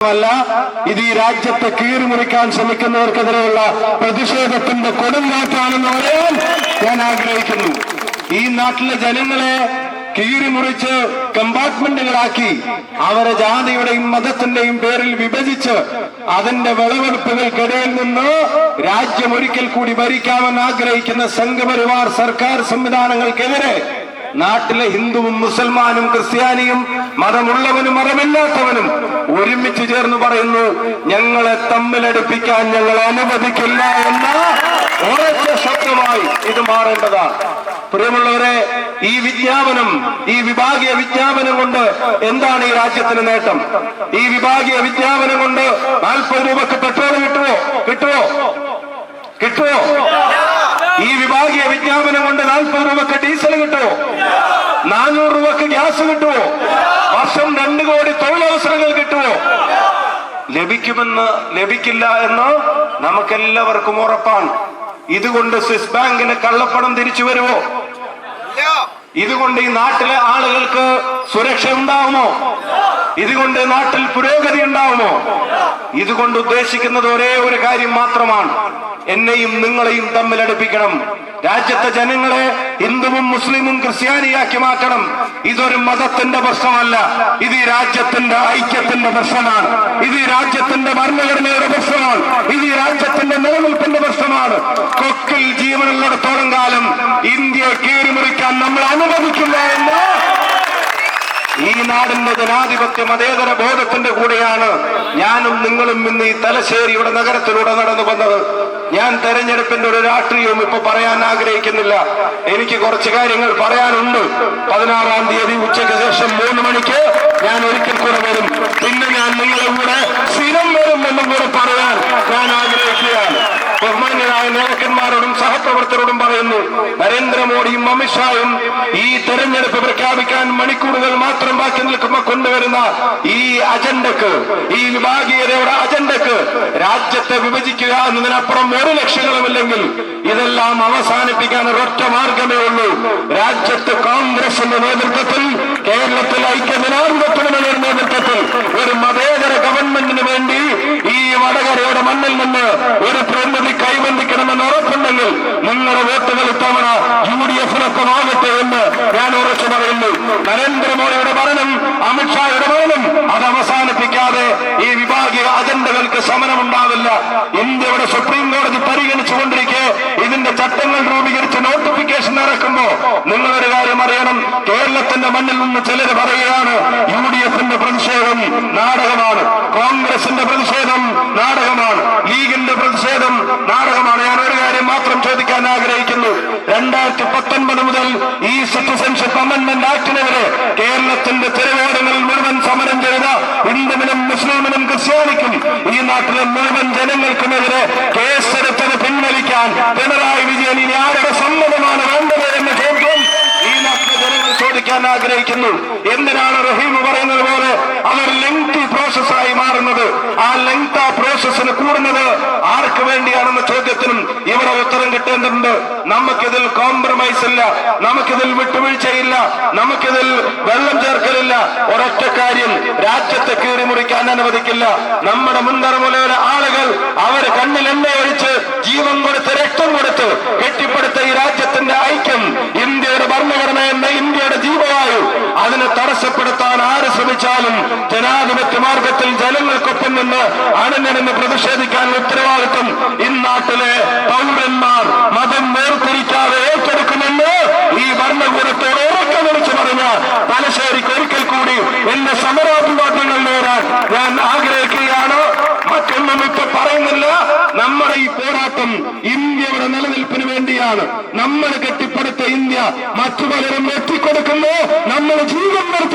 അല്ല ഇത് ഈ രാജ്യത്തെ കീറിമുറിക്കാൻ ശ്രമിക്കുന്നവർക്കെതിരെയുള്ള പ്രതിഷേധത്തിന്റെ കൊടുങ്കാറ്റാണെന്ന് പറയാൻ ഞാൻ ആഗ്രഹിക്കുന്നു. ഈ നാട്ടിലെ ജനങ്ങളെ കീറിമുറിച്ച് കമ്പാർട്ട്മെന്റുകളാക്കി അവരെ ജാതിയുടെയും മതത്തിന്റെയും പേരിൽ വിഭജിച്ച് അതിന്റെ വിളവെടുപ്പുകൾക്കിടയിൽ നിന്ന് രാജ്യം ഒരിക്കൽ കൂടി ഭരിക്കാമെന്ന് ആഗ്രഹിക്കുന്ന സംഘപരിവാർ സർക്കാർ സംവിധാനങ്ങൾക്കെതിരെ നാട്ടിലെ ഹിന്ദുവും മുസൽമാനും ക്രിസ്ത്യാനിയും മതമുള്ളവനും മതമില്ലാത്തവനും ഒരുമിച്ച് ചേർന്ന് പറയുന്നു ഞങ്ങളെ തമ്മിലടുപ്പിക്കാൻ ഞങ്ങൾ അനുവദിക്കില്ല എന്ന ഉറച്ച ശബ്ദമായി ഇത് മാറേണ്ടതാണ്. പ്രിയമുള്ളവരെ ഈ വിജ്ഞാപനം ഈ വിഭാഗീയ വിജ്ഞാപനം കൊണ്ട് എന്താണ് ഈ രാജ്യത്തിന് നേട്ടം? ഈ വിഭാഗീയ വിജ്ഞാപനം കൊണ്ട് നാൽപ്പത് രൂപക്ക് പെട്രോൾ കിട്ടുമോ കിട്ടുമോ കിട്ടുമോ ഈ വിഭാഗീയ വിജ്ഞാപനം കൊണ്ട് നാൽപ്പത് രൂപക്ക് ഡീസൽ കിട്ടുമോ നാനൂറ് രൂപക്ക് ഗ്യാസ് കിട്ടുമോ വർഷം രണ്ട് കോടി തൊഴിലവസരങ്ങൾ കിട്ടുമോ ലഭിക്കുമെന്ന് ലഭിക്കില്ല എന്ന് നമുക്കെല്ലാവർക്കും ഉറപ്പാണ്. ഇതുകൊണ്ട് സ്വിസ് ബാങ്കിന് കള്ളപ്പണം തിരിച്ചു വരുമോ? ഇതുകൊണ്ട് ഈ നാട്ടിലെ ആളുകൾക്ക് സുരക്ഷ ഉണ്ടാവുമോ? ഇതുകൊണ്ട് നാട്ടിൽ പുരോഗതി ഉണ്ടാവുമോ? ഇതുകൊണ്ട് ഉദ്ദേശിക്കുന്നത് ഒരേ ഒരു കാര്യം മാത്രമാണ്. എന്നെയും നിങ്ങളെയും തമ്മിൽ അടുപ്പിക്കണം. രാജ്യത്തെ ജനങ്ങളെ ഹിന്ദുവും മുസ്ലിമും ക്രിസ്ത്യാനിയാക്കി മാറ്റണം. ഇതൊരു മതത്തിന്റെ പ്രശ്നമല്ല. ഇത് ഈ രാജ്യത്തിന്റെ ഐക്യത്തിന്റെ പ്രശ്നമാണ്. ഇത് ഈ രാജ്യത്തിന്റെ ഭരണഘടനയുടെ പ്രശ്നമാണ്. ഇത് ഈ രാജ്യത്തിന്റെ നിലനിൽപ്പിന്റെ പ്രശ്നമാണ്. കൊക്കിൽ ജീവനുള്ളിടത്തോളം കാലം ഇന്ത്യയെ കീറിമുറിക്കാൻ നമ്മൾ അനുവദിക്കില്ല എന്ന്. ഈ നാടിന്റെ ജനാധിപത്യ മതേതര ബോധത്തിന്റെ കൂടെയാണ് ഞാനും നിങ്ങളും ഇന്ന് ഈ തലശ്ശേരിയുടെ നഗരത്തിലൂടെ നടന്നു വന്നത്. ഞാൻ തെരഞ്ഞെടുപ്പിന്റെ ഒരു രാഷ്ട്രീയവും ഇപ്പൊ പറയാൻ ആഗ്രഹിക്കുന്നില്ല. എനിക്ക് കുറച്ച് കാര്യങ്ങൾ പറയാനുണ്ട്. പതിനാറാം തീയതി ഉച്ചയ്ക്ക് ശേഷം മൂന്ന് മണിക്ക് ഞാൻ ഒരിക്കൽ കൂടെ വരും. പിന്നെ ഞാൻ നിങ്ങളുടെ കൂടെ സ്ഥിരം വരും എന്നും കൂടെ പറയാൻ ഞാൻ ആഗ്രഹിക്കുകയാണ് ബഹുമാന്യരായ നേതാക്കന്മാരോടും സഹപ്രവർത്തകരോടും പറയുന്നു നരേന്ദ്രമോദിയും അമിത്ഷായും ഈ തെരഞ്ഞെടുപ്പ് പ്രഖ്യാപിക്കാൻ മണിക്കൂറുകൾ മാത്രം ബാക്കി നിൽക്കുമ്പോൾ കൊണ്ടുവരുന്ന ഈ അജണ്ടക്ക് ഈ വിഭാഗീയതയുടെ അജണ്ടക്ക് രാജ്യത്തെ വിഭജിക്കുക എന്നതിനപ്പുറം ഒരു ലക്ഷ്യങ്ങളുമില്ലെങ്കിൽ ഇതെല്ലാം അവസാനിപ്പിക്കാൻ ഒരൊറ്റ മാർഗമേ ഉള്ളൂ. രാജ്യത്ത് കോൺഗ്രസിന്റെ നേതൃത്വത്തിൽ കേരളത്തിൽ ഐക്യജനാധിപത്യങ്ങളുടെ നേതൃത്വത്തിൽ ഒരു മതേതര ഗവൺമെന്റിന് വേണ്ടി ഈ വടകരയുടെ മണ്ണിൽ നിന്ന് ഒരു പ്രതിനിധി കൈബന്ധിക്കണമെന്ന് ഉറപ്പുണ്ടെങ്കിൽ നിങ്ങളുടെ വോട്ടുകൾ ഇത്തവണ യു ഡി എഫിനൊക്കെ ആകട്ടെ എന്ന് ഞാൻ ഉറച്ചു പറയുന്നു. നരേന്ദ്രമോദിയുടെ ഭരണം അമിത്ഷായുടെ ഭരണം അത് അവസാനിപ്പിക്കാതെ ഈ വിഭാഗീയ അജണ്ടകൾക്ക് സമരമുണ്ടാവില്ല ഇന്ത്യയുടെ സുപ്രീം കോടതി പരിഗണിച്ചുകൊണ്ടിരിക്കെ ഇതിന്റെ ചട്ടങ്ങൾ രൂപീകരിച്ച് നോട്ടിഫിക്കേഷൻ ഇറക്കുമ്പോ നിങ്ങളൊരു കാര്യം അറിയണം. കേരളത്തിന്റെ മണ്ണിൽ നിന്ന് ചിലർ പറയുകയാണ് യു ഡി എഫിന്റെ പ്രതിഷേധം നാടകമാണ് കോൺഗ്രസിന്റെ പ്രതിഷേധം നാടകമാണ് ലീഗിന്റെ പ്രതിഷേധം നാടകമാണ് ഞാൻ ഒരു കാര്യം മാത്രം ചോദിക്കാൻ ആഗ്രഹിക്കുന്നു രണ്ടായിരത്തി പത്തൊൻപത് മുതൽ ഈ സിറ്റിസൺഷിപ്പ് അമെന്റ്മെന്റ് ആക്ടിനെതിരെ കേരളത്തിന്റെ തെരുവോടങ്ങളിൽ മുഴുവൻ സമരം ചെയ്ത ഹിന്ദുവിനും മുസ്ലിമിനും ക്രിസ്ത്യാനിക്കും ഈ നാട്ടിലെ മുഴുവൻ ജനങ്ങൾക്കുമെതിരെ കേസെടുത്തത് പിൻവലിക്കാൻ പിണറായി വിജയൻ ഇനി ആരുടെ സമ്മതമാണ് വേണ്ടത് എന്ന ചോദ്യം ഈ നാട്ടിലെ ജനങ്ങൾ ചോദിക്കാൻ ആഗ്രഹിക്കുന്നു. എന്തിനാണ് റഹീം പറയുന്നത് പോലെ പ്രോസസ്സായി മാറുന്നത്. ആ ലെങ്ത് ആ പ്രോസസ്സിന് കൂടുന്നത് ആർക്ക് വേണ്ടിയാണെന്ന ചോദ്യത്തിനും ഇവിടെ ഉത്തരം കിട്ടേണ്ടതുണ്ട്. നമുക്കിതിൽ കോംപ്രമൈസ് ഇല്ല. നമുക്കിതിൽ വിട്ടുവീഴ്ചയില്ല. നമുക്കിതിൽ വെള്ളം ചേർക്കലില്ല. ഒരൊറ്റ കാര്യം രാജ്യത്തെ കീറി മുറിക്കാൻ അനുവദിക്കില്ല. നമ്മുടെ മുൻതലമുറയിലെ ആളുകൾ ശ്രമിച്ചാലും ജനാധിപത്യ മാർഗത്തിൽ ജനങ്ങൾക്കൊപ്പം നിന്ന് അണിഞ്ഞിരുന്ന് പ്രതിഷേധിക്കാൻ ഉത്തരവാദിത്വം ഇന്നാട്ടിലെ പൗരന്മാർ മതം വേർതിരിക്കാതെ ഏറ്റെടുക്കുമെന്ന് ഈ ഭരണകൂടത്തോട് ഉറക്കം വിളിച്ചു പറഞ്ഞ തലശ്ശേരിക്ക് ഒരിക്കൽ കൂടി എന്റെ സമരാഭിവാദ്യങ്ങൾ നേരാൻ ഞാൻ ആഗ്രഹിക്കുകയാണ്. മറ്റൊന്നും ഇപ്പൊ പറയുന്നില്ല. നമ്മുടെ ഈ പോരാട്ടം ഇന്ത്യയുടെ നിലനിൽപ്പിന് വേണ്ടിയാണ്. നമ്മൾ കെട്ടിപ്പടുത്ത ഇന്ത്യ മറ്റു പലരും എത്തിക്കൊടുക്കുന്നു. നമ്മൾ ജീവൻ നിർത്തി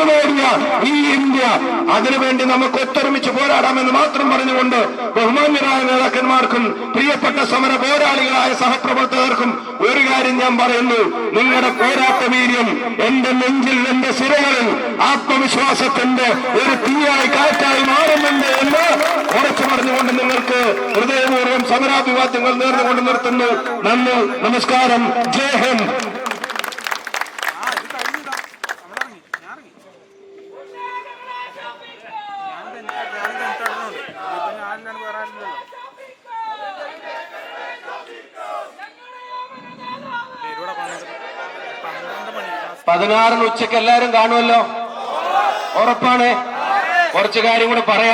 അതിനുവേണ്ടി നമുക്ക് ഒത്തൊരുമിച്ച് പോരാടാമെന്ന് മാത്രം പറഞ്ഞുകൊണ്ട് ബഹുമാന്യരായ നേതാക്കന്മാർക്കും പ്രിയപ്പെട്ട സമര പോരാളികളായ സഹപ്രവർത്തകർക്കും ഒരു കാര്യം ഞാൻ പറയുന്നു. നിങ്ങളുടെ പോരാട്ട വീര്യം എന്റെ നെഞ്ചിൽ എന്റെ സിരകളിൽ ആത്മവിശ്വാസത്തിന്റെ ഒരു തീയായി കാറ്റായി മാറുന്നുണ്ട് എന്ന് ഉറച്ചു പറഞ്ഞുകൊണ്ട് നിങ്ങൾക്ക് ഹൃദയപൂർവം സമരാഭിവാദ്യങ്ങൾ നേർന്നുകൊണ്ട് നിർത്തുന്നു. നന്ദി നമസ്കാരം. ജയ് ഹിന്ദ്. പതിനാറിന് ഉച്ചയ്ക്ക് എല്ലാരും കാണുമല്ലോ. ഉറപ്പാണ്. കുറച്ച് കാര്യം കൂടെ പറയാൻ